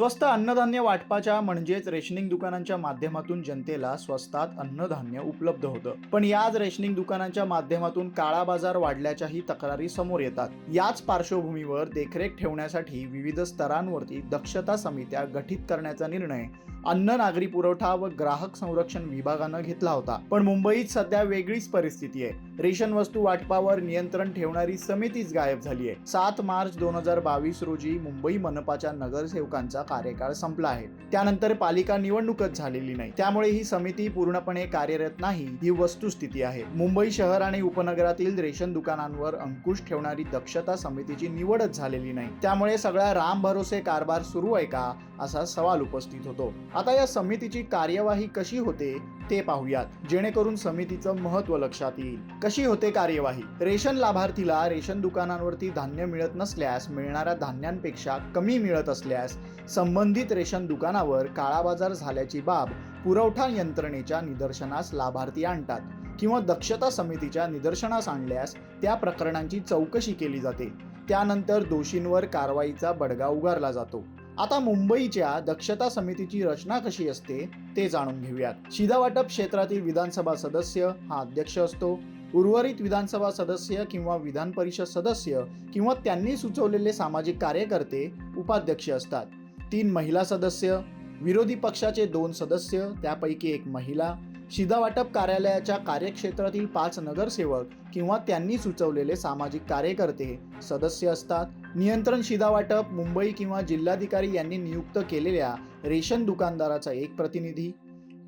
स्वस्त अन्नधान्य वाटपाच्या म्हणजेच रेशनिंग दुकानांच्या माध्यमातून जनतेला स्वस्तात अन्नधान्य उपलब्ध होतं. पण याच रेशनिंग दुकानांच्या माध्यमातून काळा बाजार वाढल्याच्याही तक्रारी समोर येतात. याच पार्श्वभूमीवर देखरेख ठेवण्यासाठी विविध स्तरांवरती दक्षता समित्या गठीत करण्याचा निर्णय अन्न नागरी पुरवठा व ग्राहक संरक्षण विभागानं घेतला होता. पण मुंबईत सध्या वेगळीच परिस्थिती आहे. रेशन वस्तू वाटपावर नियंत्रण ठेवणारी समितीच गायब झाली आहे सात मार्च दोन हजार बावीस रोजी मुंबई मनपाच्या नगरसेवकांचा कार्यकाळ संपला आहे. त्यानंतर पालिका निवडणूकच झालेली नाही. त्यामुळे ही समिती पूर्णपणे कार्यरत नाही ही वस्तुस्थिती आहे. मुंबई शहर आणि उपनगरातील रेशन दुकानांवर अंकुश ठेवणारी दक्षता समितीची निवडच झालेली नाही. त्यामुळे सगळा राम भरोसे कारभार सुरू आहे का असा सवाल उपस्थित होतो. आता या समितीची कार्यवाही कशी होते ते पाहूयात. जेणेकरून समितीचं महत्त्व लक्षात येईल. कशी होते कार्यवाही? रेशन लाभार्थीला रेशन दुकानांवरती धान्य मिळत नसल्यास मिळणाऱ्या धान्यांपेक्षा कमी मिळत असल्यास संबंधित रेशन दुकानावर काळाबाजार झाल्याची बाब पुरवठा यंत्रणेच्या निदर्शनास लाभार्थी आणतात किंवा दक्षता समितीच्या निदर्शनास आणल्यास त्या प्रकरणांची चौकशी केली जाते. त्यानंतर दोषींवर कारवाईचा बडगा उगारला जातो. आता मुंबईच्या दक्षता समितीची रचना कशी असते ते जाणून घेऊयात. शिधावाटप क्षेत्रातील विधानसभा सदस्य हा अध्यक्ष असतो. उर्वरित विधानसभा सदस्य किंवा विधान परिषद सदस्य किंवा त्यांनी सुचवलेले सामाजिक कार्यकर्ते उपाध्यक्ष असतात. तीन महिला सदस्य विरोधी पक्षाचे दोन सदस्य त्यापैकी एक महिला शिधावाटप कार्यालयाच्या कार्यक्षेत्रातील पाच नगरसेवक किंवा त्यांनी सुचवलेले सामाजिक कार्यकर्ते सदस्य असतात. नियंत्रण शिधावाटप मुंबई किंवा जिल्हाधिकारी यांनी नियुक्त केलेल्या रेशन दुकानदाराचा एक प्रतिनिधी.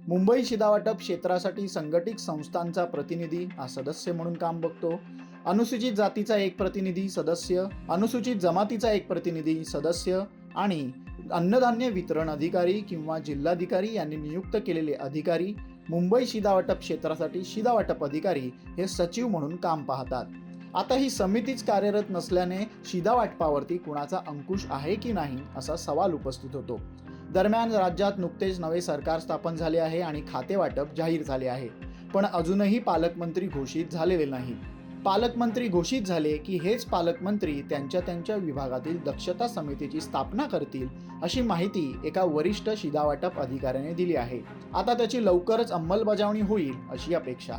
मुंबई शिधावाटप क्षेत्रासाठी संघटित संस्थांचा प्रतिनिधी हा सदस्य म्हणून काम बघतो. अनुसूचित जातीचा एक प्रतिनिधी सदस्य अनुसूचित जमातीचा एक प्रतिनिधी सदस्य आणि अन्नधान्य वितरण अधिकारी किंवा जिल्हाधिकारी यांनी नियुक्त केलेले अधिकारी मुंबई शिधावाटप क्षेत्रासाठी शिधावाटप अधिकारी हे सचिव म्हणून काम पाहतात. आता ही समितीच कार्यरत नसल्याने शिधावाटपावरती कुणाचा अंकुश आहे की नाही असा सवाल उपस्थित होतो. दरम्यान राज्यात नुकतेच नवे सरकार स्थापन झाले आहे आणि खाते वाटप जाहीर झाले आहे. पण अजूनही पालकमंत्री घोषित झालेले नाही पालकमंत्री घोषित झाले की हेच पालकमंत्री त्यांच्या त्यांच्या विभागातील दक्षता समितीची स्थापना करतील अशी माहिती एका वरिष्ठ शिधावाटप अधिकाऱ्याने दिली आहे. आता त्याची लवकरच अंमलबजावणी होईल अशी अपेक्षा